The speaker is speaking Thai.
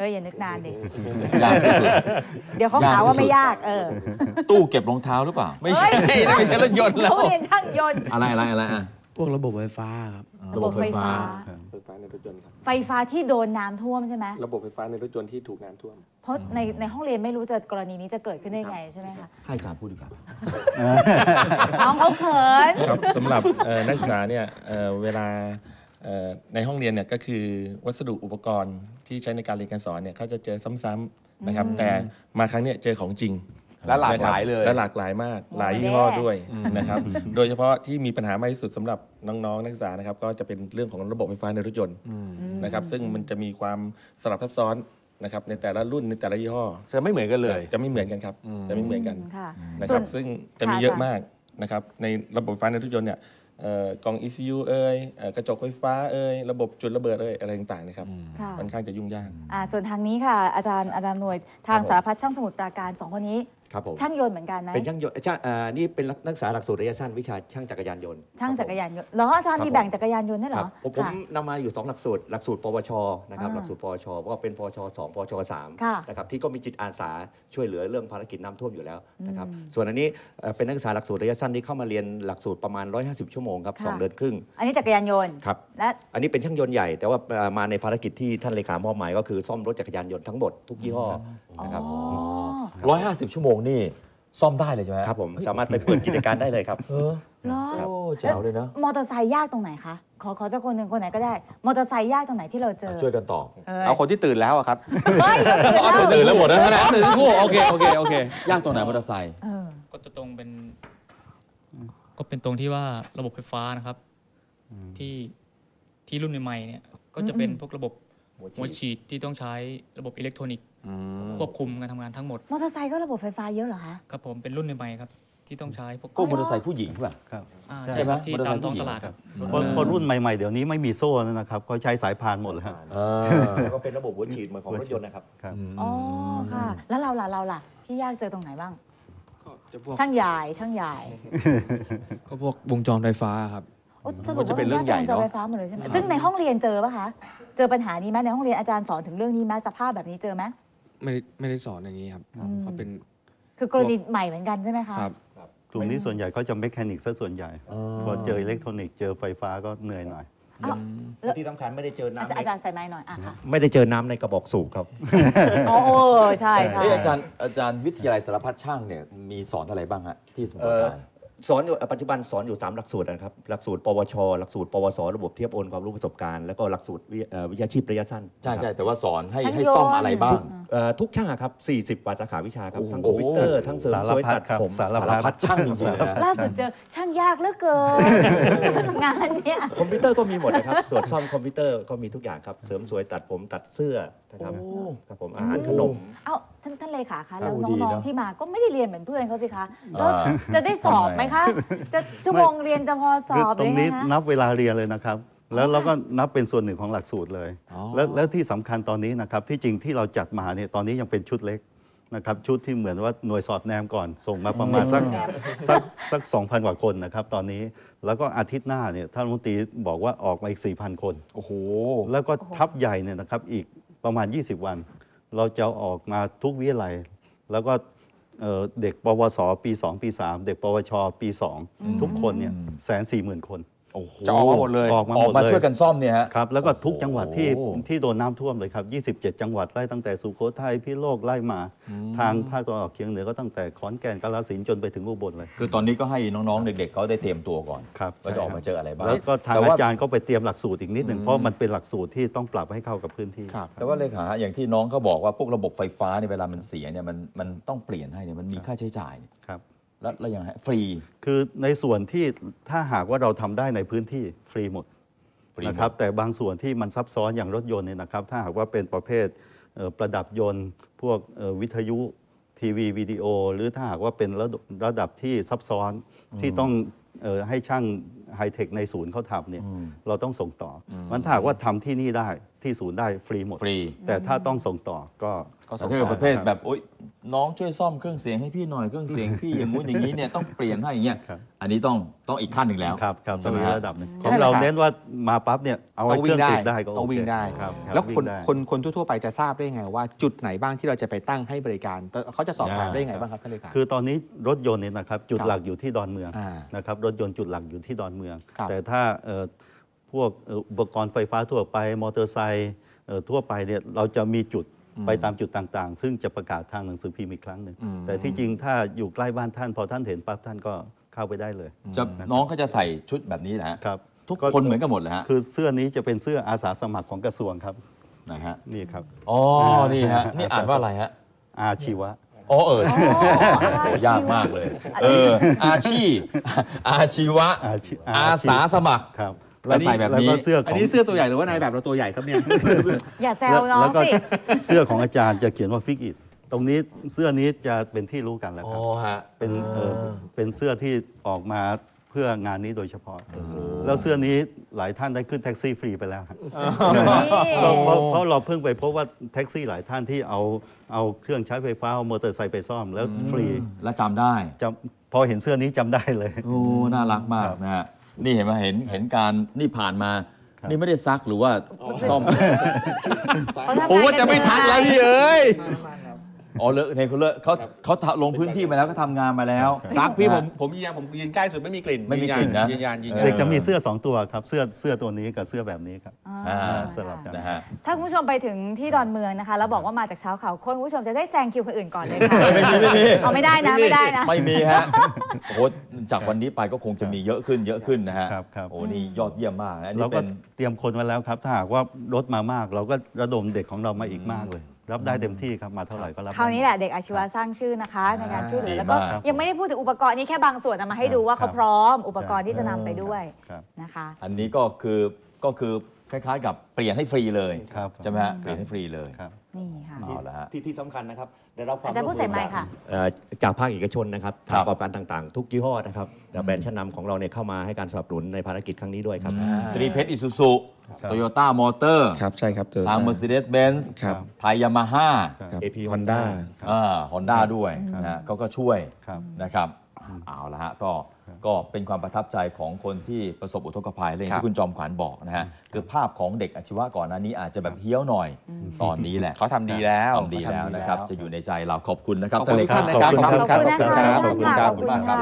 เฮ้ยอย่านึกนานดิยากที่สุดเดี๋ยวเขาหาว่าไม่ยากเออตู้เก็บรองเท้าหรือเปล่า ไม่ใช่นะไม่ใช่รถยนต์แล้วเขาเรียนช่างยนต์อะไรอะไรอะไรอะพวกระบบไฟฟ้าครับระบบไฟฟ้าไฟฟ้าในรถยนต์ครับไฟฟ้าที่โดนน้ำท่วมใช่ไหมระบบไฟฟ้าในรถยนต์ที่ถูกน้ำท่วม เพราะในในห้องเรียนไม่รู้จะกรณีนี้จะเกิดขึ้นได้ไงใช่ไหมคะให้อาจารย์พูดดีกว่าน้องเขาเขินครับสำหรับเอ่อนักศึกษาเนี่ยเอ่อเวลาเอ่อ ในห้องเรียนเนี่ยก็คือวัสดุอุปกรณ์ที่ใช้ในการเรียนการสอนเนี่ยเขาจะเจอซ้ำๆนะครับ แต่มาครั้งเนี้ยเจอของจริงและหลากหลายเลยและหลากหลายมากหลายยี่ห้อด้วยนะครับโดยเฉพาะที่มีปัญหามากที่สุดสำหรับน้องๆนักศึกษานะครับก็จะเป็นเรื่องของระบบไฟฟ้าในรถยนต์นะครับซึ่งมันจะมีความสลับซับซ้อนนะครับในแต่ละรุ่นในแต่ละยี่ห้อจะไม่เหมือนกันเลย จะไม่เหมือนกันครับจะไม่เหมือนกันค่ะนะส่ควนรับซึ่งจะมีค่ะเยอะอาจารย์มากนะครับในระบบไฟฟ้าในรถยนต์เนี่ยเอ่อ กล่อง ECU เอ่ยเอ่อกระจกไฟฟ้าเอ่ยระบบจุดระเบิดเอ่ยอะไรต่างๆนะครับค่ะค่อนข้างจะยุ่งยากอ่าส่วนทางนี้ค่ะอาจารย์อาจารย์หน่วยทางสารพัดช่างสมุทรปราการสองคนนี้ ครับผมช่างยนต์เหมือนกันไหมเป็นช่างยนต์ช่างอ่านี่เป็นนักศึกษาหลักสูตรระยะสั้นวิชาช่างจักรยานยนต์ช่างคจับกผมรยานยนต์เหรออาจารย์ครับมีแบ่งจักรยานยนต์ได้วยเหครรัอบผมผมค่ะนำมาอยู่ 2 หลักสูตรหลักสูตรปวชนะครับอ่าหลักสูตรปวชก็เป็นปวช2ปวชค่ะ3นะครับที่ก็มีจิตอาสาช่วยเหลือเรื่องภารกิจน้ำท่วมอยู่แล้วนะครับส่วนอันนี้เอ่อเป็นนักศึกษาหลักสูตรระยะสั้นที่เข้ามาเรียนหลักสูตรประมาณ 150 ชั่วโมงครับสองค่ะเดือนครึ่ง อันนี้จักรยานยนต์ครับและอันนี้เป็นช่างยนต์ใหญ่ แต่ว่าเอ่อมาในภารกิจที่ท่านเลขามอบหมายก็คือซ่อมรถจักรยานยนต์ทั้งหมดทุกยี่ห้อนะครับอ๋อ ร้อยห้าสิบชั่วโมงนี่ซ่อมได้เลยใช่ไหมครับผมสามารถไปเปิดกิจการได้เลยครับเออเหรอโอ้แจ๋วเลยนะมอเตอร์ไซค์ยากตรงไหนคะขอขอเจ้าคนหนึ่งคนไหนก็ได้มอเตอร์ไซค์ยากตรงไหนที่เราเจอช่วยกันตอบเอ้ยเอาคนที่ตื่นแล้วอะครับเฮ้ยเอาตื่นแล้วหมดแล้วนะตื่นทั้งคู่โอเคโอเคโอเคยากตรงไหนมอเตอร์ไซค์เออก็จะตรงเป็น ก็เป็นตรงที่ว่าระบบไฟฟ้านะครับ ที่ที่รุ่นใหม่ๆเนี่ยก็จะเป็นพวกระบบหัวฉีดที่ต้องใช้ระบบอิเล็กทรอนิกส์ ควบคุมการทำงานทั้งหมด มอเตอร์ไซค์ก็ระบบไฟฟ้าเยอะเหรอคะครับผมเป็นรุ่นใหม่ๆครับ ที่ต้องใช้พวกพวกมอเตอร์ไซค์ผู้หญิงป่ะครับอ่าใช่ใช่ไหมครับที่มอเตอร์ไซตามค์ท้องผู้หญิงตลาดครับเพราะเพราะรุ่นใหม่ๆ เดี๋ยวนี้ไม่มีโซ่แล้วนะครับก็ใช้สายพานหมดเลยฮะเออแล้วก็เป็นระบบหัวฉีดเหมือนของรถยนต์นะครับครับอ๋อค่ะ แล้วเราล่ะเราล่ะ ที่ยากเจอตรงไหนบ้างก็จะพวกช่างใหญ่ช่างใหญ่ก็พวกวงจรไฟฟ้าครับโอ้สรุมัปนจะว่าเป็นเรื่องใหญ่าจะเนอะไฟฟ้าหมดเลยใช่ไหมซึ่งในห้องเรียนเจอปะคะ เจอปัญหานี้ไหมในห้องเรียนอาจารย์สอนถึงเรื่องนี้ไหมสภาพแบบนี้เจอไหม ไม่ได้ไม่ได้สอนอย่างนี้ครับเพราะเป็น คือกรณีใหม่เหมือนกันใช่ไหมคะ ครับกลุ่มนี้ส่วนใหญ่ก็จะเมคานิกซะส่วนใหญ่ พอเจออิเล็กทรอนิกส์เจอไฟฟ้าก็เหนื่อยหน่อย อ้าว แล้วที่สำคัญไม่ได้เจออาน้ำจารย์ในอาจารย์ใส่ไม้หน่อยอะค่ะไม่ได้เจอน้ำในกระบอกสูบครับ อ๋อเออใช่ใช่ เอ้ยอาจารย์อาจารย์วิทยาลัยสารพัดช่างเนี่ยมีสอนอะไรบ้างฮะที่สมุทรปราการ สอนอยู่ปัจจุบันสอนอยู่ 3 หลักสูตรนะครับ หลักสูตร ปวช หลักสูตร ปวส ระบบเทียบโอนความรู้ประสบการณ์ แล้วก็หลักสูตรวิเอ่อวิชาชีพระยะสั้น ใช่นะคใช่รับแต่ว่าสอนให้ช่างให้ยนต์ซ่อมอะไรบ้างเอ่อทุกช่างอะครับ 40กว่าสาขาวิชาครับโอ้โหทั้งคอมพิวเตอร์ ทั้งเสริมสวยตัดผมสารพัดครับสารพัดช่างจริงๆนะล่าสุดเจอช่างยากเหลือเกินงานเนี้ยคอมพิวเตอร์ก็มีหมดนะครับ ส่วนซ่อมคอมพิวเตอร์ก็มีทุกอย่างครับ เสริมสวยตัดผมตัดเสื้อนะครับครับผมอาหารขนมเอ้า ท่านท่านเลขาคะแล้วโอ้ดีน้องเนอะๆที่มาก็ไม่ได้เรียนเหมือนเพื่อนเขาสิคะแล้วอ่าจะได้สอบไหมคะ จะชั่วโมงเรียนจะพอสคืออบตรงหนี้อไงคะนับเวลาเรียนเลยนะครับ แล้วเราก็นับเป็นส่วนหนึ่งของหลักสูตรเลยอ๋อแล้วแล้วที่สำคัญตอนนี้นะครับที่จริงที่เราจัดมาเนี่ยตอนนี้ยังเป็นชุดเล็กนะครับชุดที่เหมือนว่าหน่วยสอดแนมก่อนส่งมาประมาณสักสักสักสองพันกว่าคนนะครับตอนนี้แล้วก็อาทิตย์หน้าเนี่ยท่านรัฐมนตรีบอกว่าออกมาอีก 4,000 คน โอ้โห แล้วก็ทับใหญ่เนี่ยนะครับอีกประมาณ 20 วัน เราจะเอาออกมาทุกวิทยาลัยแล้วก็เอ่อเด็กปวสปี 2 ปี 3 เด็กปวชปี 2 ทุกคนเนี่ยแสนสี่หมื่นคนโอ้โห จะออกมาหมดเลยออกมาอหอมกดมาเลยช่วยกันซ่อมเนี่ยฮะครับแล้วก็ทุกจังหวัดที่โอ้โหที่โดนน้ำท่วมเลยครับ 27 จังหวัดไล่ตั้งแต่สุโขทัยพิโลกไล่มา ทางภาคตะวันออกเฉียงเหนือก็ตั้งแต่ขอนแก่นกาฬสินธุ์จนไปถึงอุบลเลย คือตอนนี้ก็ให้น้องๆ เด็กๆเขาได้เตรียมตัวก่อนครับว่าจะออกมาเจออะไรบ้างแล้วก็ทางแต่อาว่าจารย์ก็ไปเตรียมหลักสูตรอีกนิดหนึ่งเพราะมันเป็นหลักสูตรที่ต้องปรับให้เข้ากับพื้นที่ครับแต่ว่าเลขาอย่างที่น้องเขาบอกว่าพวกระบบไฟฟ้าเนี่ยเวลามันเสียเนี่ยมันมันต้องเปลี่ยนให้เนี่ยมันมีค่าใช้จ่ายเนี่ยครับ แล้วแล้วยังไงฟรี คือในส่วนที่ถ้าหากว่าเราทำได้ในพื้นที่ฟรีหมดฟรีหมดนะครับแต่บางส่วนที่มันซับซ้อนอย่างรถยนต์เนี่ยนะครับ ถ้าหากว่าเป็นประเภทเอ่อประดับยนต์ พวกเอ่อวิทยุทีวีวิดีโอ หรือถ้าหากว่าเป็นระดับระดับที่ซับซ้อนที่ต้องเอ่อให้ช่างไฮเทคในศูนย์เขาทำเนี่ยเราต้องส่งต่ออมันถ้าหากว่าทำที่นี่ได้ที่ศูนย์ได้ฟรีหมดฟรีแต่ถ้าต้องส่งต่อก็ก็ถ้าเกิดประเภทแบบโอ๊ย น้องช่วยซ่อมเครื่องเสียงให้พี่หน่อยเครื่องเสียงพี่อย่างงู้นอย่างนี้เนี่ยต้องเปลี่ยนให้อย่างเงี้ยครับอันนี้ต้องต้องอีกขั้นหนึ่งแล้วครับครับใช่ไหมมีฮะระดับหนึ่งนั่ขอนงแหละเราครับเน้นว่ามาปั๊บเนี่ยเอาต้ไว้องเควิ่รื่องงได้ติดได้ก็ต้องวิ่งได้ครับรับแล้วคนงได้คนคนทั่วๆไปจะทราบได้ไงว่าจุดไหนบ้างที่เราจะไปตั้งให้บริการเขาจะสอบถามได้ยังไงบ้างครับท่านเลขาคือตอนนี้รถยนต์เนี่ยนะครับจุดครับหลักอยู่ที่ดอนเมืองอ่านะครับรถยนต์จุดหลักอยู่ที่ดอนเมืองครับแต่ถ้าเอ่อพวกเอ่ออุปกรณ์ไฟฟ้าทั่วไปมอเตอร์ไซค์เอ่อทั่วไปเนี่ยเราจะมีจุด ไปตามจุดต่างๆ ซึ่งจะประกาศทางหนังสือพิมพ์อีกครั้งหนึ่งอืมแต่ที่จริงถ้าอยู่ใกล้บ้านท่านพอท่านเห็นปั๊บท่านก็เข้าไปได้เลยจะน้องก็จะใส่ชุดแบบนี้นะฮะครับทุกคนเหมือนกันหมดเลยฮะคือเสื้อนี้จะเป็นเสื้ออาสาสมัครของกระทรวงครับนะฮะนี่ครับอ๋อนี่ฮะนี่อ่านว่าอะไรฮะอาชีวะอ๋อเอออ๋อโอ้ยากมากเลย เอออาชีพอาชีวะอาชีอาสาสมัครครับ จะใส่แบบนี้ล้วก็เสื้อขอันองนี้เสื้อตัวใหญ่หรือว่านายแบบเราตัวใหญ่ครับเนี่ย อย่าแซวน้องแล้วก็สิ เสื้อของอาจารย์จะเขียนว่าฟิกอิดตรงนี้เสื้อนี้จะเป็นที่รู้กันแล้วอ๋คอรับฮะเป็นเอ่อเป็นเสื้อที่ออกมาเพื่องานนี้โดยเฉพาะ แล้วเสื้อนี้หลายท่านได้ขึ้นแท็กซี่ฟรีไปแล้วครับเพราะเพราะเพราะเราเพิ่งไปพบว่าแท็กซี่หลายท่านที่เอาเอาเครื่องใช้ไฟฟ้าเอามอเตอร์ไซค์ไปซ่อมแล้วฟรี แล้วจำได้จำพอเห็นเสื้อนี้จำได้เลย โอ้ น่ารักมากนะฮะ นี่เห็นไหมเห็นเห็นการนี่ผ่านมาครับนี่ไม่ได้ซักหรือว่าซ่อมเขาทำงนผมว่าจะไม่ทันแล้วพี่เอ้ยค อ๋อเลอะในคนเลอะเขาเขาลงพื้นที่มาแล้วก็ทำงานมาแล้ว ซักพี่ผมผมยืนยันผมยืนใกล้สุดไม่มีกลิ่นไม่มีกลิ่นนะ ยืนยันยืนยันเด็กจะมีเสื้อสองตัวครับเสื้อเสื้อตัวนี้กับเสื้อแบบนี้ครับอ่าสลับกัน นะฮะ ถ้าคุณผู้ชมไปถึงที่ดอนเมืองนะคะแล้วบอกว่ามาจากเช้าเขาคนคุณผู้ชมจะได้แซงคิวคนอื่นก่อนเลยค่ะไม่มีไม่มี เอาไม่ได้นะไม่ได้นะ ไม่มีฮะ โอ้โหจากวันนี้ไปก็คงจะมีเยอะขึ้นเยอะขึ้นนะฮะครับครับ โอ้นี่ยอดเยี่ยมมากนะอันเรานี่ก็เป็น เตรียมคนไว้แล้วครับ ถ้าหากว่ารถมามาก เราก็ระดมเด็กของเรามาอีกมากเลย รับได้เต็มที่ครับมาเท่าไหร่ก็รับคราวนี้ได้แหละเด็กอาชีวะสร้างชื่อนะคะในการช่วยเหลือแล้วก็ดีมากยังไม่ได้พูดถึงอุปกรณ์นี้แค่บางส่วนเอามาให้ดูว่าเขาพร้อมอุปกรณ์ที่จะนำไปด้วยครับนะคะ อันนี้ก็คือก็คือ คล้ายๆ กับเปลี่ยนให้ฟรีเลยครับใช่ไหมฮะเปลี่ยนให้ฟรีเลย ครับนี่ค่ะ เอาละฮะ ที่ที่สำคัญนะครับได้รับความอาจารย์พูดใส่ไมค์ค่ะ เอ่อจากภาคเอกชนนะครับครัทางบประกอบการต่างๆ ทุกยี่ห้อนะครับและแบรนด์ชั้นนำของเราเนี่ยเข้ามาให้การสนับสนุนในภารกิจครั้งนี้ด้วยครับ ตรีเพชรอิซูซุครับโตโยต้ามอเตอร์ ครับใช่ครับเจอทาง Mercedes b e n z ครับ ไทยยามาฮ่าครับ AP ฮอนด้าฮอนด้าด้วยนะฮะก็ก็ช่วยครับ นะครับ เอาละฮะ ก็ ก็เป็นความประทับใจของคนที่ประสบอุทกภัยเลยางที่คุณจอมขวัญบอกนะฮะคือภาพของเด็กอาชีวะก่อนหน้านี้อาจจะแบบเฮี้ยวหน่อยตอนนี้แหละเขาทำดีแล้วทำดีแล้วนะครับเขาทำดีแล้วจะอยู่ในใจเราขอบคุณนะครับขอบคุณเลขาท่านนะครับขอบคุณนะคะขอบคุณครับขอบคุณค่ะขอบคุณมากครับ